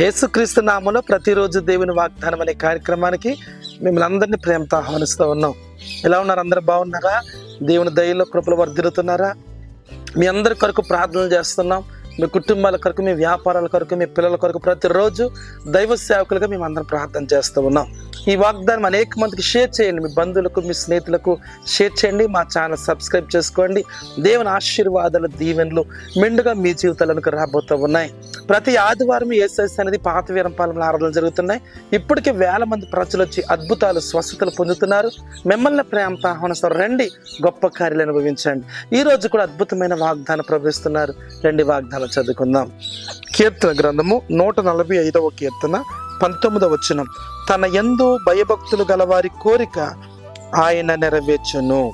యేసుక్రీస్తు నామలో ప్రతిరోజు దేవుని వాగ్దానం అనే కార్యక్రమానికి మిమ్మల్ని అందరినీ ప్రేమతో ఆహ్వానిస్తూ ఉన్నాం. ఎలా ఉన్నారు? అందరు బాగున్నారా? దేవుని దయలో కృపలు వర్ధిల్లుతున్నారా? మీ అందరి కొరకు ప్రార్థనలు చేస్తున్నాం. మీ కుటుంబాల కొరకు మీ వ్యాపారాల కొరకు మీ పిల్లల కొరకు ప్రతిరోజు దైవ సేవకులుగా మేము అందరం ప్రార్థన చేస్తూ ఉన్నాం. ఈ వాగ్దానం అనేక మందికి షేర్ చేయండి. మీ బంధువులకు మీ స్నేహితులకు షేర్ చేయండి. మా ఛానల్ సబ్స్క్రైబ్ చేసుకోండి. దేవుని ఆశీర్వాదాలు దీవెనలు మెండుగా మీ జీవితాలకు రాబోతూ ఉన్నాయి. ప్రతి ఆదివారం ఏసెస్ అనేది పాత వీరంపాలెంలో ఆరాధనలు జరుగుతున్నాయి. ఇప్పటికే వేల మంది ప్రజలు వచ్చి అద్భుతాలు స్వస్థతలు పొందుతున్నారు. మిమ్మల్ని ప్రేమతో ఆహ్వానిస్తారు రండి. గొప్ప కార్యాలు అనుభవించండి. ఈ రోజు కూడా అద్భుతమైన వాగ్దానం ప్రవేశిస్తున్నారు రండి వాగ్దానం చదువుకుందాం. కీర్తన గ్రంథము నూట నలభై ఐదవ కీర్తన. పంతొమ్మిదవ వచనం తన ఎందు భయభక్తులు గలవారి కోరిక ఆయన నెరవేర్చును.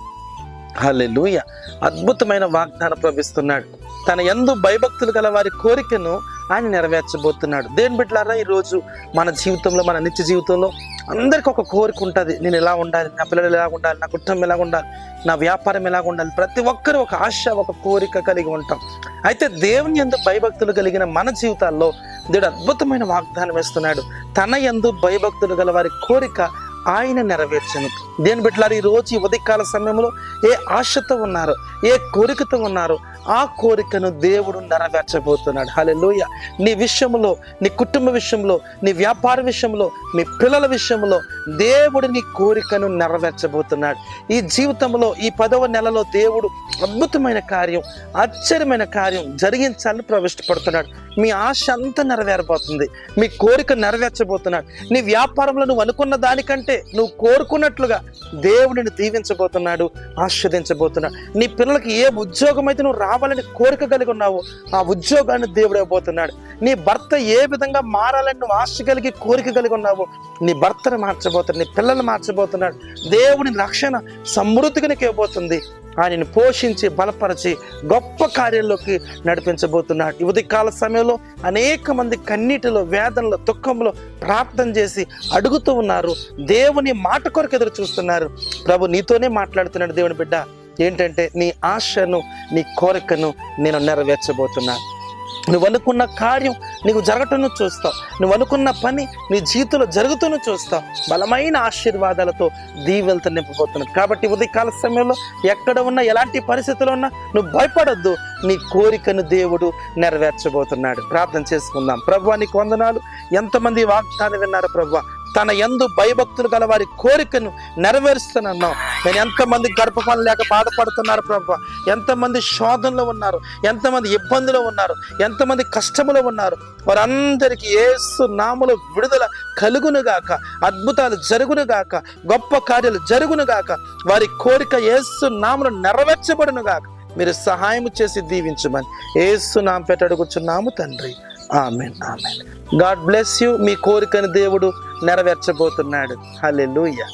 హలెలుయ అద్భుతమైన వాగ్దానం ప్రవిస్తున్నాడు తన ఎందు భయభక్తులు గల వారి కోరికను ఆయన నెరవేర్చబోతున్నాడు. దేని బిడ్డలారా ఈరోజు మన జీవితంలో మన నిత్య జీవితంలో అందరికీ ఒక కోరిక ఉంటుంది. నేను ఎలా ఉండాలి? నా పిల్లలు ఎలా ఉండాలి? నా కుటుంబం ఎలా ఉండాలి? నా వ్యాపారం ఎలా ఉండాలి? ప్రతి ఒక్కరూ ఒక ఆశ ఒక కోరిక కలిగి ఉంటాం. అయితే దేవుని ఎందు భయభక్తులు కలిగిన మన జీవితాల్లో దేవుడు అద్భుతమైన వాగ్దానం వేస్తున్నాడు. తన యందు భయభక్తులు గల వారి కోరిక ఆయన నెరవేర్చను. దేని బిడ్డలారు ఈ రోజు ఈ ఉదయకాల సమయంలో ఏ ఆశతో ఉన్నారో ఏ కోరికతో ఉన్నారో ఆ కోరికను దేవుడు నెరవేర్చబోతున్నాడు. హల్లెలూయ. నీ విషయంలో నీ కుటుంబ విషయంలో నీ వ్యాపార విషయంలో మీ పిల్లల విషయంలో దేవుడు నీ కోరికను నెరవేర్చబోతున్నాడు. ఈ జీవితంలో ఈ పదవ నెలలో దేవుడు అద్భుతమైన కార్యం ఆశ్చర్యమైన కార్యం జరిగించాలని ప్రవేశపడుతున్నాడు. మీ ఆశ అంతా నెరవేరబోతుంది. మీ కోరిక నెరవేర్చబోతున్నాడు. నీ వ్యాపారంలో నువ్వు అనుకున్న దానికంటే నువ్వు కోరుకున్నట్లుగా దేవుడిని దీవించబోతున్నాడు ఆస్వాదించబోతున్నాడు నీ పిల్లలకి ఏ ఉద్యోగం అయితే నువ్వు రావాలని కోరిక కలిగి ఉన్నావో ఆ ఉద్యోగాన్ని దేవుడు ఇవ్వబోతున్నాడు. నీ భర్త ఏ విధంగా మారాలని నువ్వు ఆశ కలిగి కోరిక కలిగి ఉన్నావో నీ భర్తను మార్చబోతున్నాడు నీ పిల్లల్ని మార్చబోతున్నాడు. దేవుని రక్షణ సమృద్ధిగా నీకు ఇవ్వబోతుంది. ఆయనని పోషించి బలపరిచి గొప్ప కార్యంలోకి నడిపించబోతున్నాడు. ఉదయకాల సమయంలో అనేక మంది కన్నీటిలో వేదనలో దుఃఖంలో ప్రార్థన చేసి అడుగుతూ ఉన్నారు. దేవుని మాట కొరకు ఎదురు చూస్తున్నారు. ప్రభు నీతోనే మాట్లాడుతున్నాడు దేవుని బిడ్డ. ఏంటంటే నీ ఆశను నీ కోరికను నేను నెరవేర్చబోతున్నాను నువ్వు అనుకున్న కార్యం నీకు జరగటను చూస్తావు. నువ్వు అనుకున్న పని నీ జీవితంలో జరుగుతూను చూస్తావు. బలమైన ఆశీర్వాదాలతో దీవెలతో నింపబోతున్నావు. కాబట్టి ఉదయకాల సమయంలో ఎక్కడ ఉన్నా ఎలాంటి పరిస్థితుల్లో ఉన్నా నువ్వు భయపడొద్దు. నీ కోరికను దేవుడు నెరవేర్చబోతున్నాడు. ప్రార్థన చేసుకుందాం. ప్రభు నీకు వందనాలు. ఎంతమంది వాగ్దానం విన్నారు ప్రభు తన ఎందు భయభక్తులు గల వారి కోరికను నెరవేరుస్తానన్నావు నేను ఎంతమంది గర్భఫలం లేక బాధపడుతున్నారు ప్రభు. ఎంతమంది శోధనలో ఉన్నారు ఎంతమంది ఇబ్బందులు ఉన్నారు ఎంతమంది కష్టములో ఉన్నారు. వారందరికీ ఏసు నామలు విడుదల కలుగునుగాక అద్భుతాలు జరుగునుగాక గొప్ప కార్యాలు జరుగునుగాక వారి కోరిక ఏసు నామలు నెరవేర్చబడునుగాక. మీరు సహాయం చేసి దీవించమని ఏసు నామ పెట్టి తండ్రి. Amen amen. God bless you. మీ కోరికను దేవుడు నెరవేర్చబోతున్నాడు. హల్లెలూయా.